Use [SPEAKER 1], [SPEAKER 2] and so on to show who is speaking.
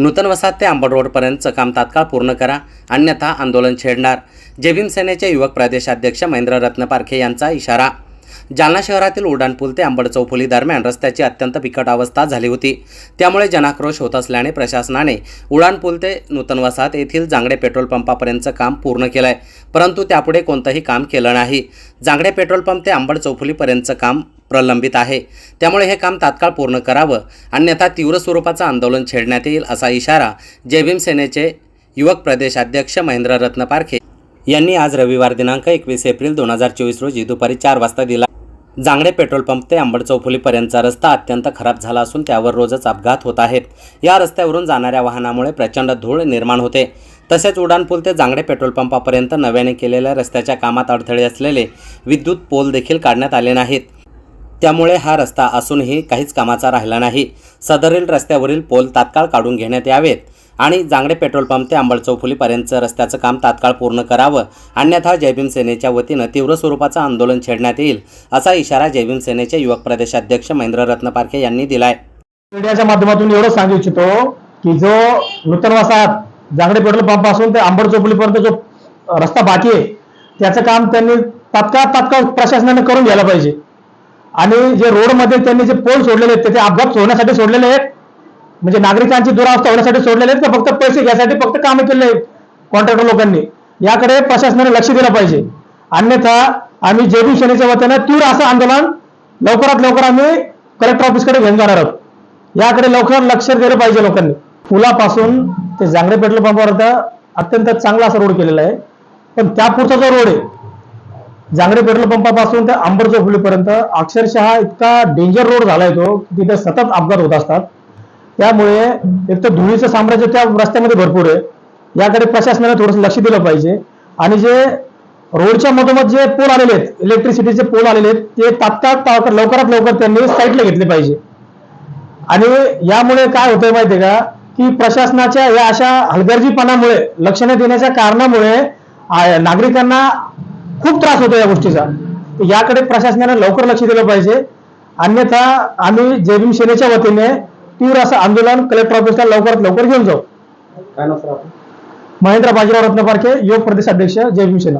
[SPEAKER 1] नूतन वसाहत ते आंबड रोडपर्यंतचं काम तात्काळ पूर्ण करा अन्यथा आंदोलन छेडणार. जेबीम सेनेचे युवक प्रदेशाध्यक्ष महेंद्र रत्नपारखे यांचा इशारा. जालना शहरातील उड्डाणपूल ते आंबड चौफुली दरम्यान रस्त्याची अत्यंत बिकट अवस्था झाली होती. त्यामुळे जनाक्रोश होत असल्याने प्रशासनाने उड्डाणपूल ते नूतन वसाहत येथील जांगडे पेट्रोल पंपापर्यंतचं काम पूर्ण केलं आहे परंतु त्यापुढे कोणतंही काम केलं नाही. जांगडे पेट्रोल पंप ते आंबड चौफुलीपर्यंतचं काम प्रलंबित आहे. त्यामुळे हे काम तात्काळ पूर्ण करावं. अन्यथा तीव्र स्वरूपाचं आंदोलन छेडण्यात येईल असा इशारा जय भीम सेनेचे युवक प्रदेशाध्यक्ष महेंद्र रत्न पारखे यांनी आज रविवार दिनांक एकवीस एप्रिल दोन हजार चोवीस रोजी दुपारी चार वाजता दिला. जांगडे पेट्रोल पंप ते आंबड चौफुलीपर्यंतचा रस्ता अत्यंत खराब झाला असून त्यावर रोजच अपघात होत आहेत. या रस्त्यावरून जाणाऱ्या वाहनामुळे प्रचंड धूळ निर्माण होते. तसेच उड्डाणपूल ते जांगडे पेट्रोल पंपापर्यंत नव्याने केलेल्या रस्त्याच्या कामात अडथळे असलेले विद्युत पोल देखील काढण्यात आले नाहीत. त्यामुळे हा रस्ता असूनही काहीच कामाचा राहिला नाही. सदरील रस्त्यावरील पोल तात्काळ काढून घेण्यात यावेत आणि जांगडे पेट्रोल पंप ते आंबळ चौफुलीपर्यंतचं रस्त्याचं काम तात्काळ पूर्ण करावं. अन्यथा जयभीम सेनेच्या वतीनं तीव्र स्वरूपाचं आंदोलन छेडण्यात येईल असा इशारा जयभीम सेनेचे युवक प्रदेशाध्यक्ष महेंद्र रत्नपारखे यांनी दिलाय.
[SPEAKER 2] मीडियाच्या माध्यमातून एवढं सांगू इच्छितो की जो नूतन वसाहत जांगडे पेट्रोल पंपपासून ते आंबड चौफुलीपर्यंत जो रस्ता बाकी आहे त्याचं काम त्यांनी तात्काळ तात्काळ प्रशासनाने करून घ्यायला पाहिजे. आणि जे रोडमध्ये त्यांनी जे पोल सोडलेले आहेत ते- अपघात होण्यासाठी सोडलेले आहेत. म्हणजे नागरिकांची दुरावस्था होण्यासाठी सोडलेले आहेत का फक्त पैसे घ्यायसाठी फक्त कामं केले आहेत कॉन्ट्रॅक्टर लोकांनी. याकडे प्रशासनाने लक्ष दिलं पाहिजे. अन्यथा आम्ही जेबी सेनेच्या वतीनं तीव्र असं आंदोलन लवकरात लवकर आम्ही कलेक्टर ऑफिसकडे घेऊन जाणार आहोत. याकडे लवकर लक्ष दिलं पाहिजे लोकांनी. पुलापासून ते जांगडे पेट्रोल पंपावर अत्यंत चांगला असा रोड केलेला आहे. पण त्यापुढचा जो रोड आहे जांगडे पेट्रोल पंपापासून ते आंबर चौफुलीपर्यंत अक्षरशः इतका डेंजर रोड झालाय तो तिथे सतत अपघात होत असतात. त्यामुळे एक तर धुळीचं साम्राज्य त्या रस्त्यामध्ये भरपूर आहे. याकडे प्रशासनाने थोडंसं लक्ष दिलं पाहिजे. आणि जे रोडच्या मधोमध जे पोल आलेले आहेत इलेक्ट्रिसिटीचे पोल आलेले आहेत ते तात्काळ लवकरात लवकर त्यांनी साईटला घेतले पाहिजे. आणि यामुळे काय होतंय माहितीये का की प्रशासनाच्या या अशा हलगर्जीपणामुळे लक्ष न देण्याच्या कारणामुळे नागरिकांना खूप त्रास होतो या गोष्टीचा. याकडे प्रशासनाने लवकर लक्ष दिलं पाहिजे. अन्यथा आम्ही जयभीम सेनेच्या वतीने तीव्र असं आंदोलन कलेक्टर ऑफिसला लवकरात लवकर घेऊन जाऊ. महेंद्र बाजीराव रत्नपारखे युवक प्रदेश अध्यक्ष जयभीम सेना.